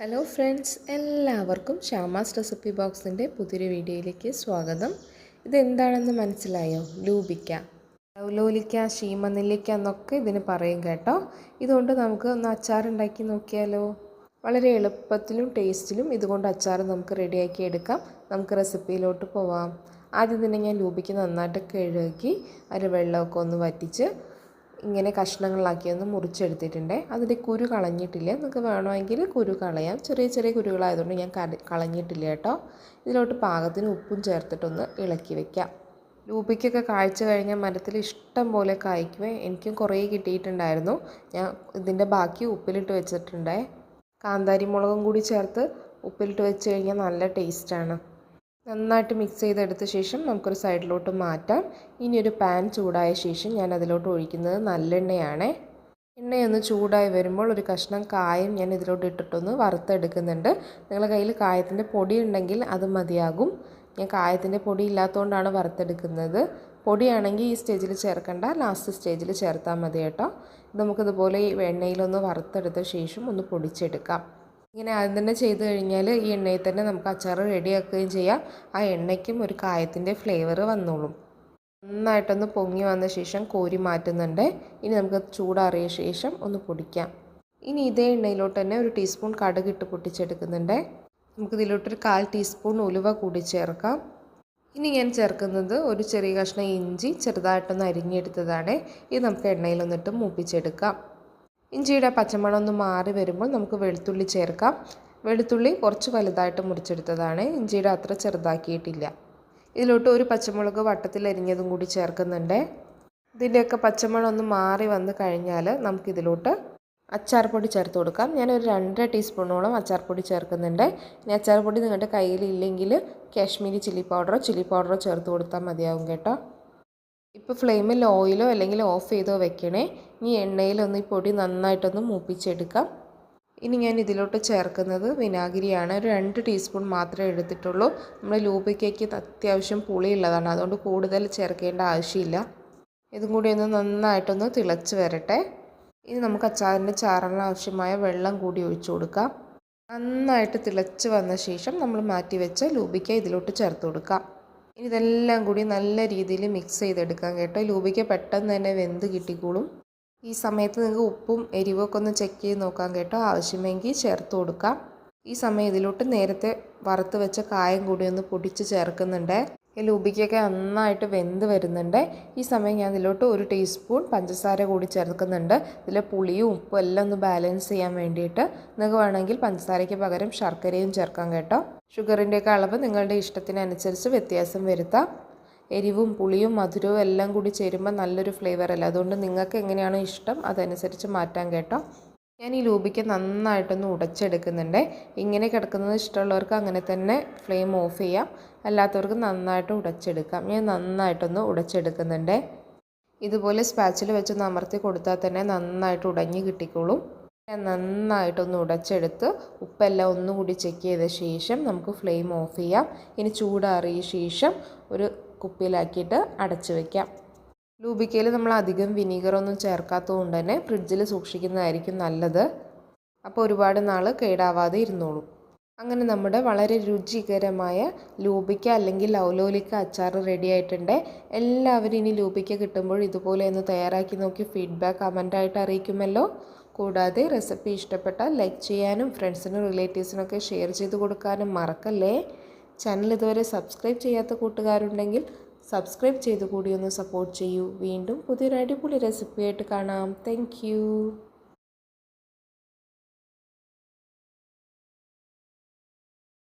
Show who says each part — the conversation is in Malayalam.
Speaker 1: ഹലോ ഫ്രണ്ട്സ് എല്ലാവർക്കും ശ്യാമാസ് റെസിപ്പി ബോക്സിന്റെ പുതിയൊരു വീഡിയോയിലേക്ക് സ്വാഗതം. ഇതെന്താണെന്ന് മനസ്സിലായോ? ലൂബിക്ക. ലൗലോലിക്ക ശീമനെല്ലിക്ക എന്നൊക്കെ ഇതിന് പറയും കേട്ടോ. ഇതുകൊണ്ട് നമുക്ക് ഒന്ന് അച്ചാർ ഉണ്ടാക്കി നോക്കിയാലോ? വളരെ എളുപ്പത്തിലും ടേസ്റ്റിലും ഇതുകൊണ്ട് അച്ചാർ നമുക്ക് റെഡിയാക്കി എടുക്കാം. നമുക്ക് റെസിപ്പിയിലോട്ട് പോവാം. ആദ്യം തന്നെ ഞാൻ ലൂബിക്ക് നന്നായിട്ട് കഴുകി അതിൽ വെള്ളമൊക്കെ ഒന്ന് വറ്റിച്ച് ഇങ്ങനെ കഷ്ണങ്ങളാക്കിയൊന്ന് മുറിച്ചെടുത്തിട്ടുണ്ട്. അതിന്റെ കുരു കളഞ്ഞിട്ടില്ല. നിങ്ങൾക്ക് വേണമെങ്കിൽ കുരു കളയാം. ചെറിയ ചെറിയ കുരുകളായതുകൊണ്ട് ഞാൻ കളഞ്ഞിട്ടില്ല കേട്ടോ. ഇതിലോട്ട് പാകത്തിന് ഉപ്പും ചേർത്തിട്ടൊന്ന് ഇളക്കി വയ്ക്കാം രൂപയ്ക്കൊക്കെ കാഴ്ച കഴിഞ്ഞാൽ മരത്തിൽ ഇഷ്ടം പോലെ കായ്ക്കുവേ. എനിക്കും കുറേ കിട്ടിയിട്ടുണ്ടായിരുന്നു. ഞാൻ ഇതിന്റെ ബാക്കി ഉപ്പിലിട്ട് വെച്ചിട്ടുണ്ടേ. കാന്താരി മുളകും കൂടി ചേർത്ത് ഉപ്പിലിട്ട് വെച്ച് കഴിഞ്ഞാൽ നല്ല ടേസ്റ്റാണ്. നന്നായിട്ട് മിക്സ് ചെയ്തെടുത്ത ശേഷം നമുക്കൊരു സൈഡിലോട്ട് മാറ്റാം. ഇനി ഒരു പാൻ ചൂടായ ശേഷം ഞാൻ അതിലോട്ട് ഒഴിക്കുന്നത് നല്ലെണ്ണയാണ് എണ്ണയൊന്ന് ചൂടായി വരുമ്പോൾ ഒരു കഷ്ണം കായം ഞാൻ ഇതിലോട്ട് ഇട്ടിട്ടൊന്ന് വറുത്തെടുക്കുന്നുണ്ട്. നിങ്ങളുടെ കയ്യിൽ കായത്തിന്റെ പൊടി ഉണ്ടെങ്കിൽ അത് മതിയാകും. ഞാൻ കായത്തിന്റെ പൊടി ഇല്ലാത്തതുകൊണ്ടാണ് വറുത്തെടുക്കുന്നത്. പൊടിയാണെങ്കിൽ ഈ സ്റ്റേജിൽ ചേർക്കണ്ട. ലാസ്റ്റ് സ്റ്റേജിൽ ചേർത്താൽ മതി കേട്ടോ. നമുക്കിതുപോലെ ഈ എണ്ണയിലൊന്ന് വറുത്തെടുത്ത ശേഷം ഒന്ന് പൊടിച്ചെടുക്കാം. ഇങ്ങനെ ആദ്യം തന്നെ ചെയ്ത് കഴിഞ്ഞാൽ ഈ എണ്ണയിൽ തന്നെ നമുക്ക് അച്ചാർ റെഡിയാക്കുകയും ചെയ്യാം. ആ എണ്ണയ്ക്കും ഒരു കായത്തിന്റെ ഫ്ലേവർ വന്നോളും. നന്നായിട്ടൊന്ന് പൊങ്ങി വന്ന ശേഷം കോരി മാറ്റുന്നുണ്ട്. ഇനി നമുക്ക് ചൂടാറിയ ശേഷം ഒന്ന് പൊടിക്കാം. ഇനി ഇതേ എണ്ണയിലോട്ട് തന്നെ ഒരു ടീസ്പൂൺ കടുക് ഇട്ട് പൊട്ടിച്ചെടുക്കുന്നുണ്ട്. നമുക്ക് ഇതിലോട്ടൊരു കാൽ ടീസ്പൂൺ ഉലുവ കൂടി ചേർക്കാം. ഇനി ഞാൻ ചേർക്കുന്നത് ഒരു ചെറിയ കഷ്ണം ഇഞ്ചി ചെറുതായിട്ടൊന്ന് അരിഞ്ഞെടുത്തതാണ്. ഇത് നമുക്ക് എണ്ണയിലൊന്നിട്ട് മൂപ്പിച്ചെടുക്കാം. ഇഞ്ചിയുടെ പച്ചമണം ഒന്ന് മാറി വരുമ്പോൾ നമുക്ക് വെളുത്തുള്ളി ചേർക്കാം. വെളുത്തുള്ളി കുറച്ച് വലുതായിട്ട് മുറിച്ചെടുത്തതാണ്. ഇഞ്ചിയുടെ അത്ര ചെറുതാക്കിയിട്ടില്ല. ഇതിലോട്ട് ഒരു പച്ചമുളക് വട്ടത്തിൽ അരിഞ്ഞതും കൂടി ചേർക്കുന്നുണ്ട്. ഇതിന്റെയൊക്കെ പച്ചമണം ഒന്ന് മാറി വന്ന് കഴിഞ്ഞാൽ നമുക്കിതിലോട്ട് അച്ചാർ പൊടി ചേർത്ത് കൊടുക്കാം. ഞാനൊരു രണ്ടര ടീസ്പൂണോളം അച്ചാർ പൊടി ചേർക്കുന്നുണ്ട്. ഇനി അച്ചാർ പൊടി നിങ്ങളുടെ കയ്യിലില്ലെങ്കിൽ കാശ്മീരി ചില്ലി പൗഡറോ ചില്ലി പൗഡറോ ചേർത്ത് കൊടുത്താൽ മതിയാവും കേട്ടോ. ഇപ്പോൾ ഫ്ലെയിമിൽ ഓയിലോ അല്ലെങ്കിൽ ഓഫ് ചെയ്തോ വെക്കണേ. ഇനി എണ്ണയിലൊന്ന് ഈ പൊടി നന്നായിട്ടൊന്ന് മൂപ്പിച്ചെടുക്കാം. ഇനി ഞാൻ ഇതിലോട്ട് ചേർക്കുന്നത് വിനാഗിരിയാണ്. ഒരു രണ്ട് ടീസ്പൂൺ മാത്രമേ എടുത്തിട്ടുള്ളൂ. നമ്മൾ ലൂബിക്കയ്ക്ക് അത്യാവശ്യം പുളിയുള്ളതാണ്. അതുകൊണ്ട് കൂടുതൽ ചേർക്കേണ്ട ആവശ്യമില്ല. ഇതും കൂടി ഒന്ന് നന്നായിട്ടൊന്ന് തിളച്ച് വരട്ടെ. ഇനി നമുക്ക് അച്ചാറിന്റെ ചാറിന് ആവശ്യമായ വെള്ളം കൂടി ഒഴിച്ചു കൊടുക്കാം. നന്നായിട്ട് തിളച്ച് വന്ന ശേഷം നമ്മൾ മാറ്റി വെച്ച ലൂബിക്ക ഇതിലോട്ട് ചേർത്ത് കൊടുക്കാം. ഇനി ഇതെല്ലാം കൂടി നല്ല രീതിയിൽ മിക്സ് ചെയ്തെടുക്കാം കേട്ടോ. ലൂബിക്ക് പെട്ടെന്ന് തന്നെ വെന്ത് കിട്ടിക്കോളും. ഈ സമയത്ത് നിങ്ങൾക്ക് ഉപ്പും എരിവൊക്കെ ഒന്ന് ചെക്ക് ചെയ്ത് നോക്കാം കേട്ടോ. ആവശ്യമെങ്കിൽ ചേർത്ത് കൊടുക്കാം. ഈ സമയം ഇതിലോട്ട് നേരത്തെ വറുത്ത് വെച്ച കായം കൂടി ഒന്ന് പൊടിച്ച് ചേർക്കുന്നുണ്ട്. ലൂബിക്കൊക്കെ നന്നായിട്ട് വെന്ത് വരുന്നുണ്ട്. ഈ സമയം ഞാൻ ഇതിലോട്ട് ഒരു ടീസ്പൂൺ പഞ്ചസാര കൂടി ചേർക്കുന്നുണ്ട്. ഇതിൽ പുളിയും ഉപ്പും എല്ലാം ഒന്ന് ബാലൻസ് ചെയ്യാൻ വേണ്ടിയിട്ട് നിങ്ങൾക്ക് വേണമെങ്കിൽ പഞ്ചസാരയ്ക്ക് പകരം ശർക്കരയും ചേർക്കാം കേട്ടോ. ഷുഗറിന്റെയൊക്കെ അളവ് നിങ്ങളുടെ ഇഷ്ടത്തിനനുസരിച്ച് വ്യത്യാസം വരുത്താം. എരിവും പുളിയും മധുരവും എല്ലാം കൂടി ചേരുമ്പോൾ നല്ലൊരു ഫ്ലേവർ അല്ല അതുകൊണ്ട് നിങ്ങൾക്ക് എങ്ങനെയാണോ ഇഷ്ടം അതനുസരിച്ച് മാറ്റാം കേട്ടോ. ഞാൻ ഈ ലൂബിക്ക് നന്നായിട്ടൊന്ന് ഉടച്ചെടുക്കുന്നുണ്ട്. ഇങ്ങനെ കിടക്കുന്നത് ഇഷ്ടമുള്ളവർക്ക് അങ്ങനെ തന്നെ ഫ്ലെയിം ഓഫ് ചെയ്യാം. അല്ലാത്തവർക്ക് നന്നായിട്ട് ഉടച്ചെടുക്കാം. ഞാൻ നന്നായിട്ടൊന്ന് ഉടച്ചെടുക്കുന്നുണ്ട്. ഇതുപോലെ സ്പാച്ചിൽ വെച്ചൊന്ന് അമർത്തി കൊടുത്താൽ തന്നെ നന്നായിട്ട് ഉടഞ്ഞു കിട്ടിക്കോളും. ഞാൻ നന്നായിട്ടൊന്ന് ഉടച്ചെടുത്ത് ഉപ്പെല്ലാം ഒന്നുകൂടി ചെക്ക് ചെയ്ത ശേഷം നമുക്ക് ഫ്ലെയിം ഓഫ് ചെയ്യാം. ഇനി ചൂടാറിയ ശേഷം ഒരു കുപ്പിയിലാക്കിയിട്ട് അടച്ചു വയ്ക്കാം ലൂബിക്കയിൽ നമ്മൾ അധികം വിനീഗറൊന്നും ചേർക്കാത്തതുകൊണ്ട് തന്നെ ഫ്രിഡ്ജിൽ സൂക്ഷിക്കുന്നതായിരിക്കും നല്ലത്. അപ്പോൾ ഒരുപാട് നാൾ കേടാവാതെ ഇരുന്നോളും. അങ്ങനെ നമ്മുടെ വളരെ രുചികരമായ ലൂബിക്ക അല്ലെങ്കിൽ ലൗലോലിക്ക അച്ചാർ റെഡി ആയിട്ടുണ്ട്. എല്ലാവരും ഇനി ലൂബിക്ക കിട്ടുമ്പോൾ ഇതുപോലെ ഒന്ന് തയ്യാറാക്കി നോക്കി ഫീഡ്ബാക്ക് കമന്റായിട്ട് അറിയിക്കുമല്ലോ. കൂടാതെ റെസിപ്പി ഇഷ്ടപ്പെട്ടാൽ ലൈക്ക് ചെയ്യാനും ഫ്രണ്ട്സിനും റിലേറ്റീവ്സിനൊക്കെ ഷെയർ ചെയ്ത് കൊടുക്കാനും മറക്കല്ലേ? ചാനൽ ഇതുവരെ സബ്സ്ക്രൈബ് ചെയ്യാത്ത കൂട്ടുകാരുണ്ടെങ്കിൽ സബ്സ്ക്രൈബ് ചെയ്ത് കൂടി ഒന്ന് സപ്പോർട്ട് ചെയ്യൂ. വീണ്ടും പുതിയൊരു അടിപൊളി റെസിപ്പിയായിട്ട് കാണാം. താങ്ക്